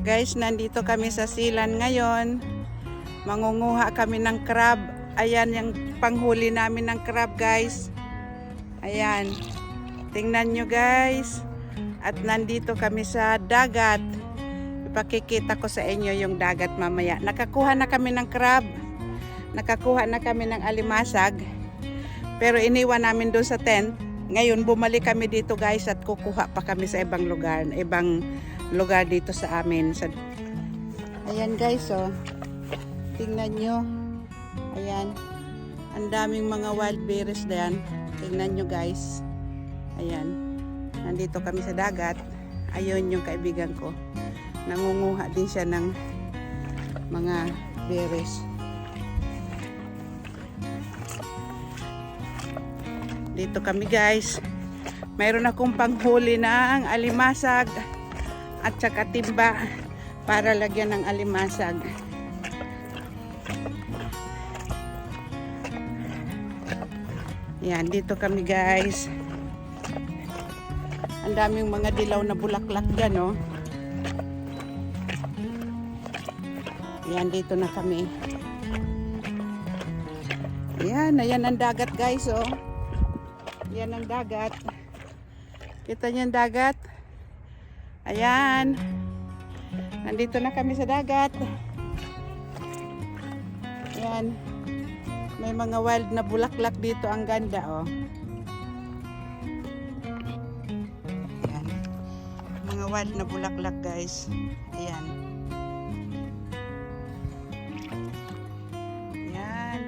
Guys, nandito kami sa silan ngayon. Mangunguha kami ng crab. Ayan yung panghuli namin ng crab, guys. Ayan. Tingnan nyo, guys. At nandito kami sa dagat. Ipakikita ko sa inyo yung dagat mamaya. Nakakuha na kami ng crab. Nakakuha na kami ng alimasag. Pero iniwan namin doon sa tent. Ngayon, bumalik kami dito guys at kukuha pa kami sa ibang lugar. Ibang lugar dito sa amin. Sa... Ayan guys, oh. Tingnan nyo. Ayan. Ang daming mga wild berries diyan. Tingnan nyo guys. Ayan. Nandito kami sa dagat. Ayun yung kaibigan ko. Nangunguha din siya ng mga berries. Dito kami guys. Mayroon akong panghuli ng alimasag at saka timba para lagyan ng alimasag. Yan, dito kami guys. Ang daming mga dilaw na bulaklak dyan, oh. Yan, dito na kami. Yan, ayan ang dagat guys, oh. Yan ang dagat. Kita niyo ang dagat? Ayan. Nandito na kami sa dagat. Ayan. May mga wild na bulaklak dito. Ang ganda, oh. Ayan. Mga wild na bulaklak, guys. Ayan. Ayan.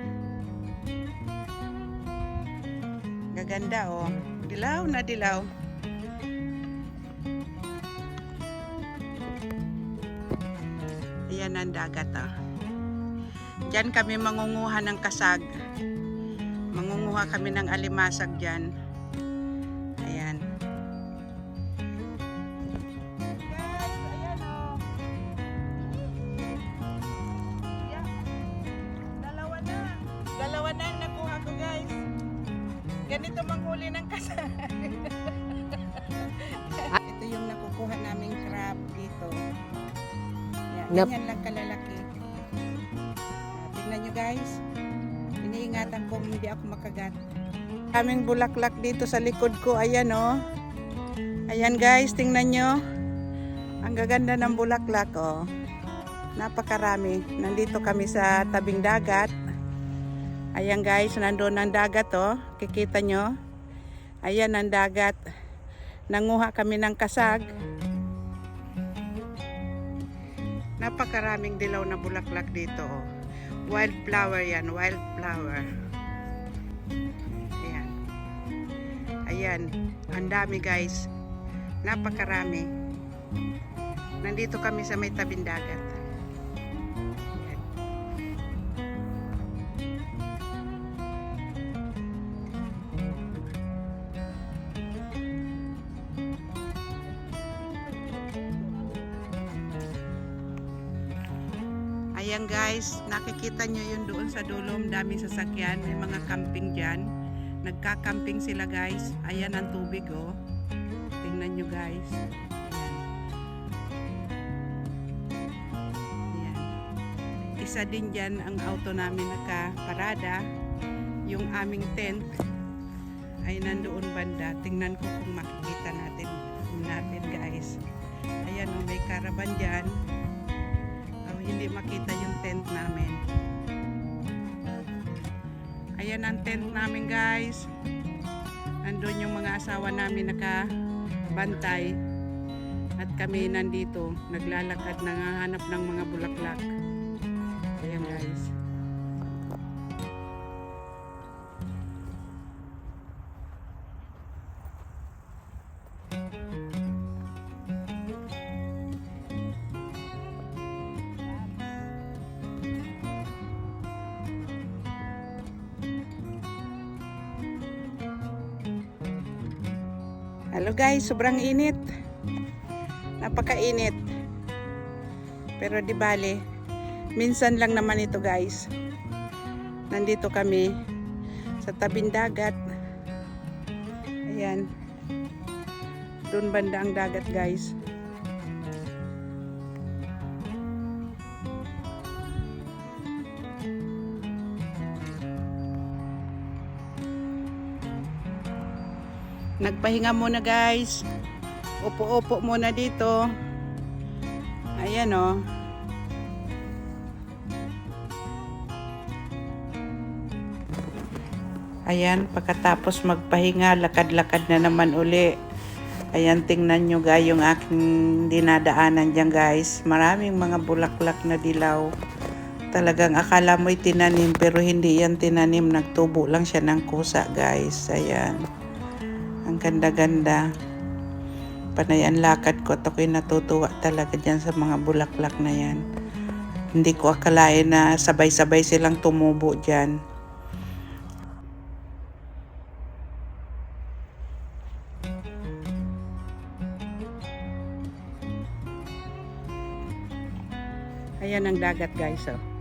Gaganda, oh. Dilaw na dilaw. Ayan ang dagat, oh. Diyan kami mangunguha ng kasag. Mangunguha kami ng alimasag diyan. Ayan. Dalawa na. Dalawa na ang nakuha ko, guys. Ganito manghuli ng kasag. Nap- ganyan lang kalalaki. Ah, Tingnan nyo guys. Iniingatan ko hindi ako makagat. Kaming bulaklak dito sa likod ko. Ayan oh. Ayan guys, tingnan nyo. Ang gaganda ng bulaklak oh. Napakarami. Nandito kami sa tabing dagat. Ayan guys, nandoon ang dagat oh. Kikita nyo. Ayan ang dagat. Nanguha kami ng kasag. Napakaraming dilaw na bulaklak dito. Oh. Wildflower yan, wildflower. Ayan. Ayan, ang dami guys. Napakarami. Nandito kami sa may tabing dagat. Ayan guys, nakikita nyo yun doon sa dulom, daming sasakyan, may mga camping dyan. Nagka-camping sila guys. Ayan ang tubig oh. Tingnan nyo guys. Ayan. Isa din dyan ang auto namin nakaparada. Yung aming tent ay nandoon banda. Tingnan ko kung makikita natin natin guys. Ayan oh, may caravan dyan. Hindi makita yung tent namin. Ayan ang tent namin guys. Andun yung mga asawa namin nakabantay. At kami nandito, naglalakad, nangahanap ng mga bulaklak. Ayan guys. Hello guys, sobrang init. Napakainit. Pero di bale, minsan lang naman ito guys. Nandito kami sa tabing dagat. Ayan. Doon banda ang dagat guys. Nagpahinga muna guys. Upo-upo muna dito. Ayan oh. Ayan, pagkatapos magpahinga, lakad-lakad na naman uli. Ayan, tingnan nyo guys yung aking dinadaanan dyan guys. Maraming mga bulaklak na dilaw. Talagang akala mo'y tinanim pero hindi yan tinanim. Nagtubo lang siya ng kusa guys. Ayan. Ang ganda-ganda. Panay lakad ko at ako'y natutuwa talaga dyan sa mga bulaklak na yan. Hindi ko akalain na sabay-sabay silang tumubo dyan. Ayan ang dagat guys oh.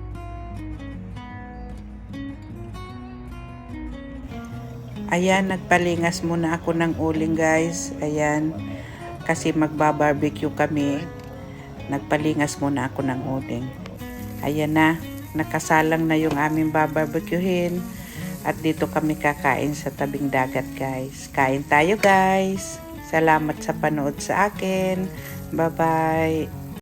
Ayan, nagpalingas muna ako ng uling guys. Ayan, kasi magba-barbecue kami. Nagpalingas muna ako ng uling. Ayan na, nakasalang na yung aming babarbecuehin. At dito kami kakain sa tabing dagat guys. Kain tayo guys. Salamat sa panood sa akin. Bye-bye.